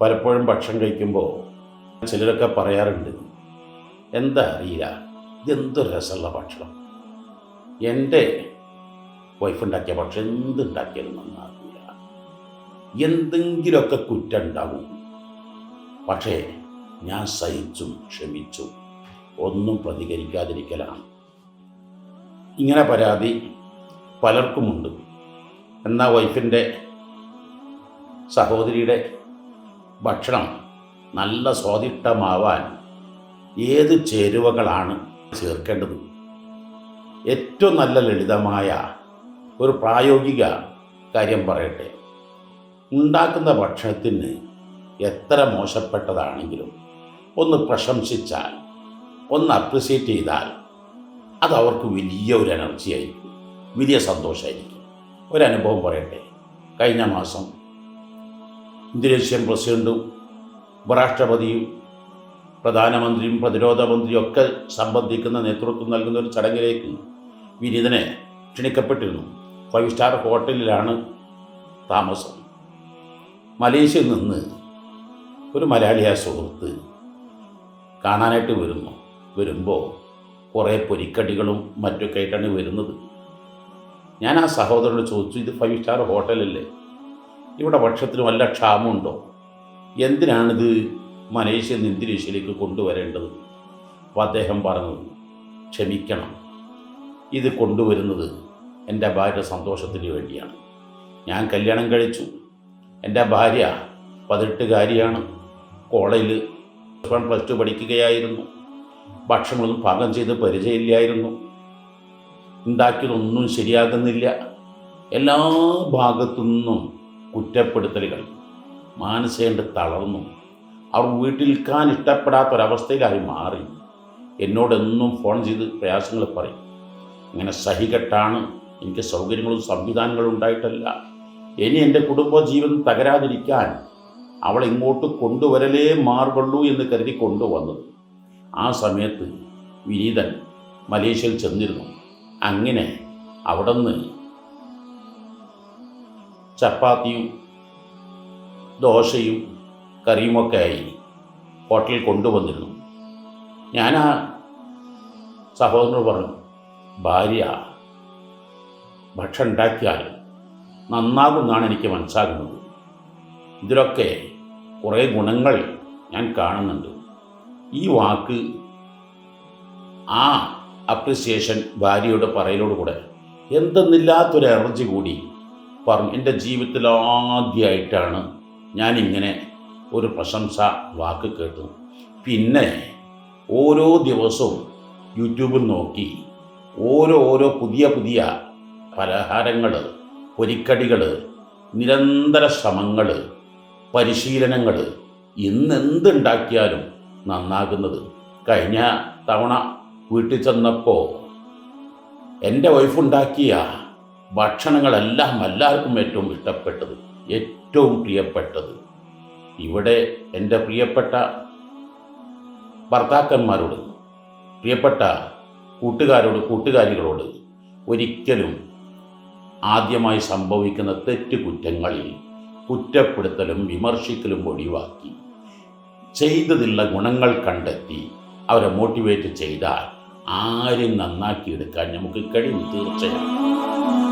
പലപ്പോഴും ഭക്ഷണം കഴിക്കുമ്പോൾ ചിലരൊക്കെ പറയാറുണ്ട് എന്താ അറിയില്ല ഇതെന്ത് രസമുള്ള ഭക്ഷണം. എന്റെ വൈഫ് ഉണ്ടാക്കിയ ഭക്ഷണം എന്തുണ്ടാക്കിയാലും നന്നാകില്ല എന്തെങ്കിലുമൊക്കെ കുറ്റം ഉണ്ടാവും. പക്ഷേ ഞാൻ സഹിച്ചും ക്ഷമിച്ചും ഒന്നും പ്രതികരിക്കാതിരിക്കലാണ്. ഇങ്ങനെ പരാതി പലർക്കുമുണ്ട്. എന്നാൽ വൈഫിന്റെ സഹോദരിയുടെ ഭക്ഷണം നല്ല സ്വാദിഷ്ടമാവാൻ ഏത് ചേരുവകളാണ് ചേർക്കേണ്ടത്? ഏറ്റവും നല്ല ലളിതമായ ഒരു പ്രായോഗിക കാര്യം പറയട്ടെ. ഉണ്ടാക്കുന്ന ഭക്ഷണത്തിന് എത്ര മോശപ്പെട്ടതാണെങ്കിലും ഒന്ന് പ്രശംസിച്ചാൽ ഒന്ന് അപ്രിസിയേറ്റ് ചെയ്താൽ അത് അവർക്ക് വലിയ ഒരു എനർജി ആയിരിക്കും. വലിയ സന്തോഷമായിരിക്കും ഒരനുഭവം പറയട്ടെ. കഴിഞ്ഞ മാസം ഇന്തോനേഷ്യൻ പ്രസിഡന്റും ഉപരാഷ്ട്രപതിയും പ്രധാനമന്ത്രിയും പ്രതിരോധ മന്ത്രിയും ഒക്കെ സംബന്ധിക്കുന്ന നേതൃത്വം നൽകുന്ന ഒരു ചടങ്ങിലേക്ക് വിനീതനെ ക്ഷണിക്കപ്പെട്ടിരുന്നു. ഫൈവ് സ്റ്റാർ ഹോട്ടലിലാണ് താമസം. മലേഷ്യയിൽ നിന്ന് ഒരു മലയാളിയായ സുഹൃത്ത് കാണാനായിട്ട് വരുന്നു. വരുമ്പോൾ കുറേ പൊരിക്കടികളും മറ്റൊക്കെ ആയിട്ടാണ് വരുന്നത്. ഞാൻ ആ സഹോദരനോട് ചോദിച്ചു ഇത് ഫൈവ് സ്റ്റാർ ഹോട്ടലല്ലേ? ഇവിടെ ഭക്ഷണത്തിന് വല്ല ക്ഷാമമുണ്ടോ? എന്തിനാണിത് മലേഷ്യയിൽ നിന്ന് കൊണ്ടുവരേണ്ടത്? അപ്പോൾ അദ്ദേഹം പറഞ്ഞത് ക്ഷമിക്കണം. ഇത് കൊണ്ടുവരുന്നത് എന്റെ ഭാര്യ സന്തോഷത്തിന് വേണ്ടിയാണ്. ഞാൻ കല്യാണം കഴിച്ചു. എന്റെ ഭാര്യ പതിനെട്ടുകാരിയാണ്. കോളേജിൽ പ്ലസ് ടു പഠിക്കുകയായിരുന്നു. ഭക്ഷണമൊന്നും പാകം ചെയ്ത് പരിചയമില്ലായിരുന്നു. ഉണ്ടാക്കിയതൊന്നും ശരിയാകുന്നില്ല. എല്ലാ ഭാഗത്തു നിന്നും കുറ്റപ്പെടുത്തലുകൾ. മാനസേണ്ട് തളർന്നു അവർ വീട്ടിലിരിക്കാൻ ഇഷ്ടപ്പെടാത്തൊരവസ്ഥയിലായി മാറി. എന്നോടെന്നും ഫോൺ ചെയ്ത് പ്രയാസങ്ങൾ പറയും. ഇങ്ങനെ സഹികെട്ടാണ് എനിക്ക് സൗകര്യങ്ങളും സംവിധാനങ്ങളും ഉണ്ടായിട്ടല്ല. ഇനി എന്റെ കുടുംബജീവിതം തകരാതിരിക്കാൻ അവളെ ഇങ്ങോട്ട് കൊണ്ടുവരലേ മാറുള്ളൂ എന്ന് കരുതി കൊണ്ടുവന്നത്. ആ സമയത്ത് വിനീതൻ മലേഷ്യയിൽ ചെന്നിരുന്നു. അങ്ങനെ അവിടെ നിന്ന് ചപ്പാത്തിയും ദോശയും കറിയുമൊക്കെ ആയി ഹോട്ടലിൽ കൊണ്ടുവന്നിരുന്നു. ഞാൻ ആ സഹോദരനോട് പറഞ്ഞു ഭാര്യ ഭക്ഷണം ഉണ്ടാക്കിയാൽ നന്നാകുമെന്നാണ് എനിക്ക് മനസ്സാകുന്നത്. ഇതിലൊക്കെ കുറേ ഗുണങ്ങൾ ഞാൻ കാണുന്നുണ്ട്. ഈ വാക്ക് ആ അപ്രിസിയേഷൻ ഭാര്യയുടെ പറയലോട് കൂടെ എന്തെന്നില്ലാത്തൊരു എനർജി കൂടി പറഞ്ഞു എന്റെ ജീവിതത്തിൽ ആദ്യമായിട്ടാണ് ഞാനിങ്ങനെ ഒരു പ്രശംസ വാക്ക് കേട്ടു പിന്നെ ഓരോ ദിവസവും യൂട്യൂബിൽ നോക്കി ഓരോ ഓരോ പുതിയ പുതിയ പലഹാരങ്ങൾ പൊരിക്കടികൾ നിരന്തര ശ്രമങ്ങൾ പരിശീലനങ്ങൾ ഇന്നെന്തുണ്ടാക്കിയാലും നന്നാകുന്നത്. കഴിഞ്ഞ തവണ വീട്ടിൽ ചെന്നപ്പോൾ എന്റെ വൈഫുണ്ടാക്കിയ ഭക്ഷണങ്ങളെല്ലാം എല്ലാവർക്കും ഏറ്റവും ഇഷ്ടപ്പെട്ടത് ഏറ്റവും പ്രിയപ്പെട്ടത്. ഇവിടെ എന്റെ പ്രിയപ്പെട്ട ഭർത്താക്കന്മാരോട് പ്രിയപ്പെട്ട കൂട്ടുകാരോട് കൂട്ടുകാരികളോട് ഒരിക്കലും ആദ്യമായി സംഭവിക്കുന്ന തെറ്റ് കുറ്റങ്ങളിൽ കുറ്റപ്പെടുത്തലും വിമർശിക്കലും ഒഴിവാക്കി ചെയ്തതിലുള്ള ഗുണങ്ങൾ കണ്ടെത്തി അവരെ മോട്ടിവേറ്റ് ചെയ്താൽ ആരും നന്നാക്കിയെടുക്കാൻ നമുക്ക് കഴിയും തീർച്ചയായും.